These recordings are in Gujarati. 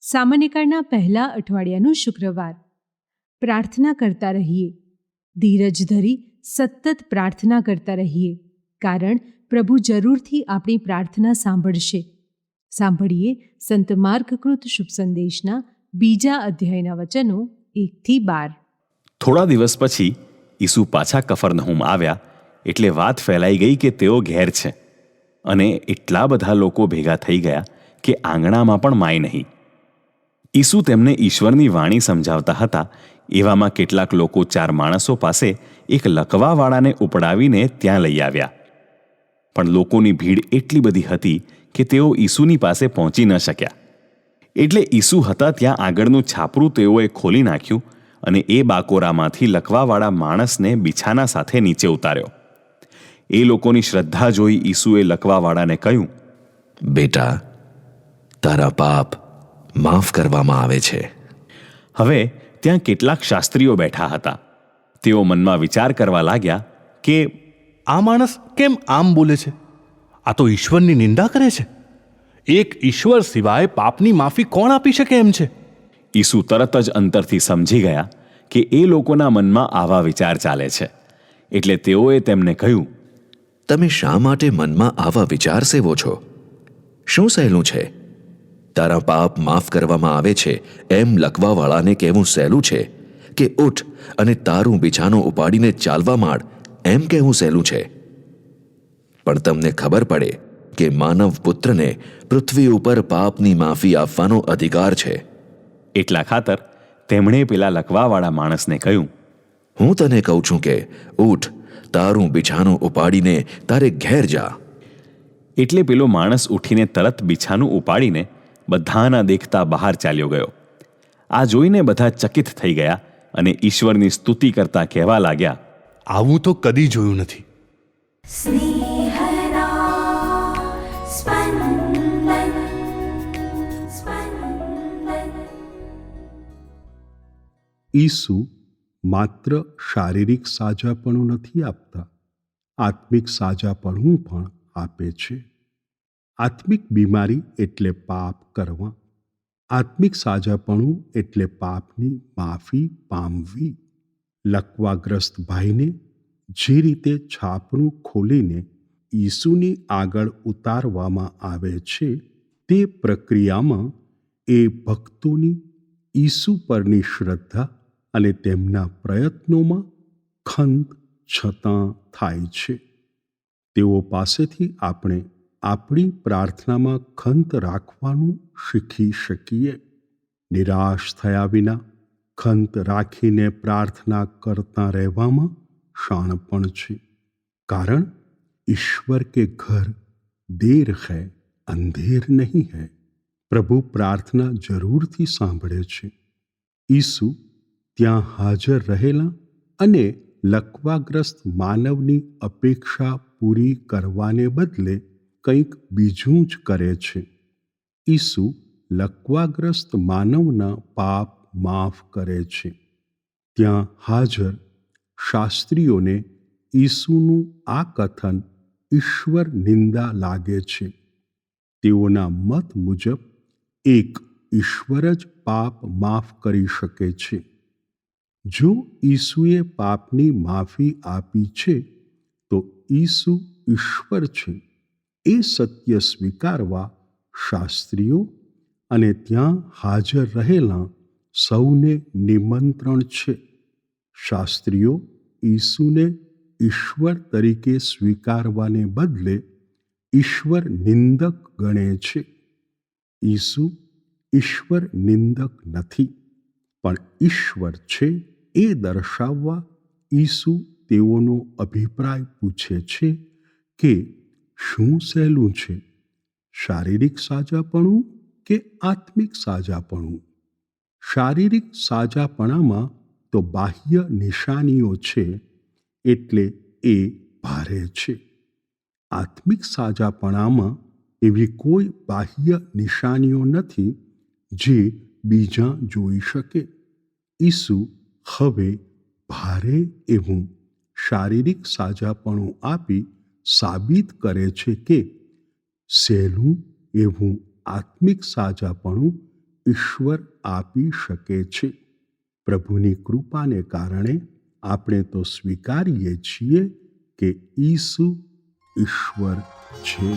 સામાન્યકાળના પહેલા અઠવાડિયાનું શુક્રવાર. પ્રાર્થના કરતા રહીએ. ધીરજ ધરી સતત પ્રાર્થના કરતા રહીએ, કારણ પ્રભુ જરૂરથી આપણી પ્રાર્થના સાંભળશે. સાંભળીએ સંત માર્ગકૃત શુભ સંદેશના બીજા અધ્યાયના વચનો એકથી બાર. થોડા દિવસ પછી ઈસુ પાછા કફરનહુમ આવ્યા, એટલે વાત ફેલાઈ ગઈ કે તેઓ ઘેર છે અને એટલા બધા લોકો ભેગા થઈ ગયા કે આંગણામાં પણ માય નહીં. ઈસુ તેમને ઈશ્વરની વાણી સમજાવતા હતા એવામાં કેટલાક લોકો ચાર માણસો પાસે એક લકવાવાળાને ઉપડાવીને ત્યાં લઈ આવ્યા. પણ લોકોની ભીડ એટલી બધી હતી કે તેઓ ઈસુની પાસે પહોંચી ન શક્યા. એટલે ઈસુ હતા ત્યાં આગળનું છાપરું તેઓએ ખોલી નાખ્યું અને એ બાકોરામાંથી લકવાવાળા માણસને બિછાના સાથે નીચે ઉતાર્યો. એ લોકોની શ્રદ્ધા જોઈ ઈસુએ લકવાવાળાને કહ્યું બેટા તારા પાપ માફ કરવામાં આવે છે. હવે ત્યાં કેટલાક શાસ્ત્રીઓ બેઠા હતા. તેઓ મનમાં વિચાર કરવા લાગ્યા કે, આ માણસ કેમ આમ બોલે છે? આ તો ઈશ્વરની નિંદા કરે છે. એક ઈશ્વર સિવાય પાપની માફી કોણ આપી શકે એમ છે? ઈસુ તરત જ અંતરથી સમજી ગયા કે એ લોકોના મનમાં આવા વિચાર ચાલે છે. એટલે તેઓએ તેમને કહ્યું, તમે શા માટે મનમાં આવા વિચાર સેવો છો? શું સહેલું છે? તારા પાપ માફ કરવામાં આવે છે એમ લખવાવાળાને કહેવું સહેલું છે કે ઉઠ અને તારું બીછાનું ઉપાડીને ચાલવા માંડ એમ કહેવું સહેલું છે. પણ તમને ખબર પડે કે માનવ પુત્રને પૃથ્વી ઉપર પાપની માફી આપવાનો અધિકાર છે. એટલા ખાતર તેમણે પેલા લખવાવાળા માણસને કહ્યું હું તને કહું છું કે ઉઠ તારું બીછાનું ઉપાડીને તારે ઘેર જા. એટલે પેલો માણસ ઉઠીને તરત બીછાનું ઉપાડીને બધાના દેખતા બહાર ચાલ્યો ગયો. આ જોઈને બધા ચકિત થઈ ગયા અને ઈશ્વરની સ્તુતિ કરતા કહેવા લાગ્યા આવું તો કદી જોયું નથી. ઈસુ માત્ર શારીરિક સાજાપણું નથી આપતા આત્મિક સાજાપણું પણ આપે છે. આત્મિક બીમારી એટલે પાપ કરવા, આત્મિક સાજાપણું એટલે પાપની માફી પામવી. લકવાગ્રસ્ત ભાઈને જે રીતે છાપણું ખોલીને ઈસુની આગળ ઉતારવામાં આવે છે, તે પ્રક્રિયામાં એ ભક્તોની ઈસુ પરની શ્રદ્ધા અને તેમના પ્રયત્નોમાં ખંત છતાં થાય છે. તેઓ પાસેથી આપણે આપણી પ્રાર્થનામાં ખંત રાખવાનું શીખી શકીએ. નિરાશ થયા વિના ખંત રાખીને પ્રાર્થના કરતા રહેવામાં શાણપણ છે. કારણ ઈશ્વર કે ઘર દેર હૈ, અંધેર નહીં હૈ. પ્રભુ પ્રાર્થના જરૂરથી સાંભળે છે. ઈસુ ત્યાં હાજર રહેલા અને લકવાગ્રસ્ત માનવની અપેક્ષા પૂરી કરવાને બદલે કંઈક બીજું જ કરે છે. ઈસુ લકવાગ્રસ્ત માનવના પાપ માફ કરે છે. ત્યાં હાજર શાસ્ત્રીઓને ઈસુનું આ કથન ઈશ્વર નિંદા લાગે છે. તેઓના મત મુજબ એક ઈશ્વર જ પાપ માફ કરી શકે છે. જો ઈસુએ પાપની માફી આપી છે, તો ઈસુ ઈશ્વર છે. એ સત્ય સ્વીકારવા શાસ્ત્રીઓ અને ત્યાં હાજર રહેલા સૌને નિમંત્રણ છે. શાસ્ત્રીઓ ઈસુને ઈશ્વર તરીકે સ્વીકારવાને બદલે ઈશ્વર નિંદક ગણે છે. ઈસુ ઈશ્વર નિંદક નથી, પણ ઈશ્વર છે એ દર્શાવવા ઈસુ તેઓનો અભિપ્રાય પૂછે છે કે શું સહેલું છે? શારીરિક સાજાપણું કે આત્મિક સાજાપણું? શારીરિક સાજાપણામાં તો બાહ્ય નિશાનીઓ છે, એટલે એ ભારે છે. આત્મિક સાજાપણામાં એવી કોઈ બાહ્ય નિશાનીઓ નથી, જે બીજા જોઈ શકે. ઈસુ હવે ભારે એવું શારીરિક સાજાપણું આપી સાબિત કરે છે કે સહેલું એવું આત્મિક સાજાપણું ઈશ્વર આપી શકે છે. પ્રભુની કૃપાને કારણે આપણે તો સ્વીકારીએ છીએ કે ઈસુ ઈશ્વર છે.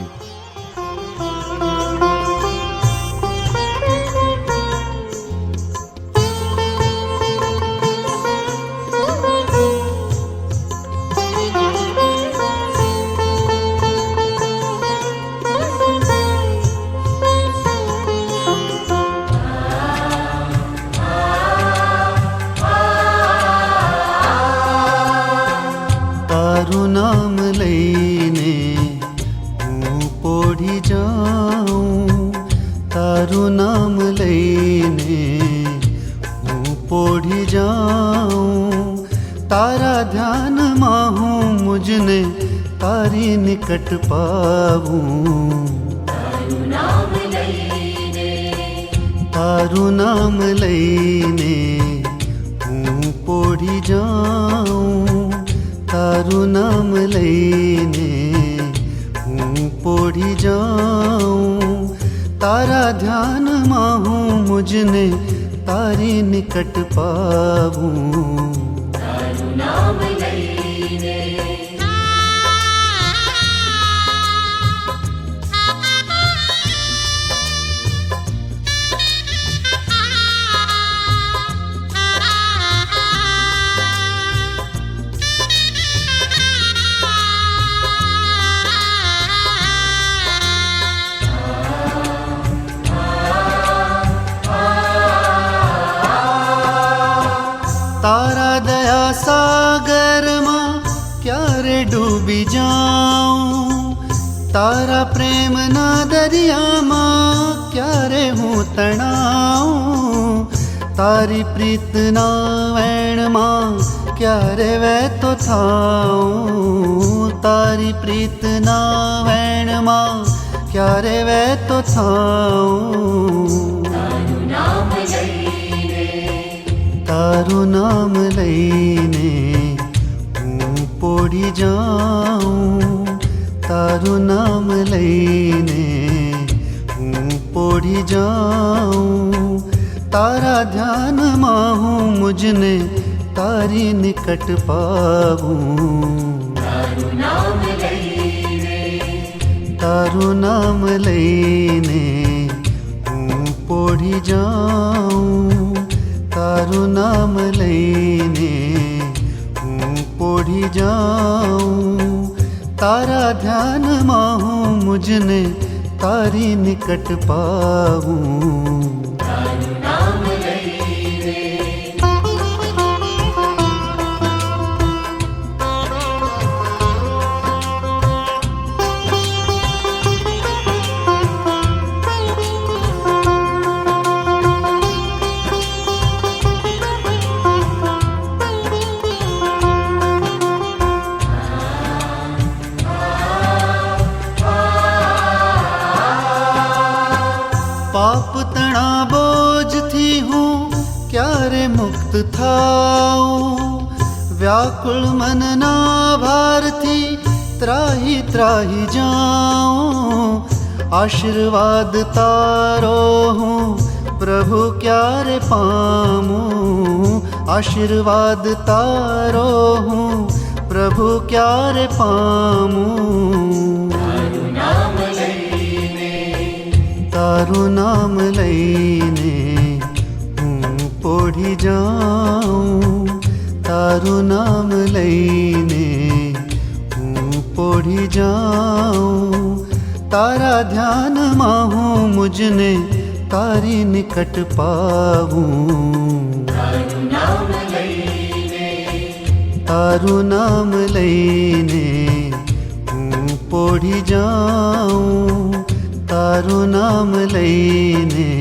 પોઢી જાઉં તારા ધ્યાનમાં હું મુજને તારી નિકટ પાવું તારું નામ લઈને હું પોઢી જાઉં તારું નામ લઈને હું પોઢી જાઉં તારા ધ્યાનમાં હું મુજને તારી નિકટ પાવું તારા દયા સાગરમાં ક્યારે ડૂબી જાઉં? તારા પ્રેમના દરિયામાં ક્યારે હું તણાઉં? તારી પ્રીતના વેણમાં ક્યારે વહેતો થાઉં? તારી પ્રીતના વેણમાં ક્યારે વહેતો થાઉં? તારું નામ લઈને હું પોઢી જાઉં. તારું નામ લઈને હું પોઢી જાઉં. તારા ધ્યાનમાં હું મુજને તારી નિકટ પાવું તારું નામ લઈને. હું પોઢી જાઉં. તારું નામ લઈને હું પોઢી જાઉં. તારા ધ્યાનમાં હું મુજને તારી નિકટ પાવું. થાઉં વ્યાકુળ મનના ભારથી ત્રાહી ત્રાહી જાઉં આશીર્વાદ તારો હું પ્રભુ ક્યારે પામું આશીર્વાદ તારો હું પ્રભુ ક્યારે પામું તારું નામ લઈને પોઢી જાઉં તારું નામ લઈને હું પોઢી જાઉં તારા ધ્યાનમાં હું મુજને તારી નિકટ પાવું તારું નામ લઈને હું પોઢી જાઉં તારું નામ લઈને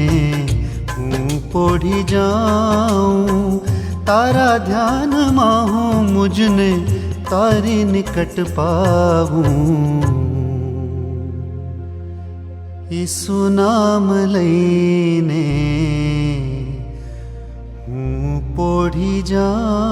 પોઢી જાઉં તારા ધ્યાનમાં હું મુજને તારી નિકટ પાવું ઈસુ નામ લઈને હું પોઢી જાઉં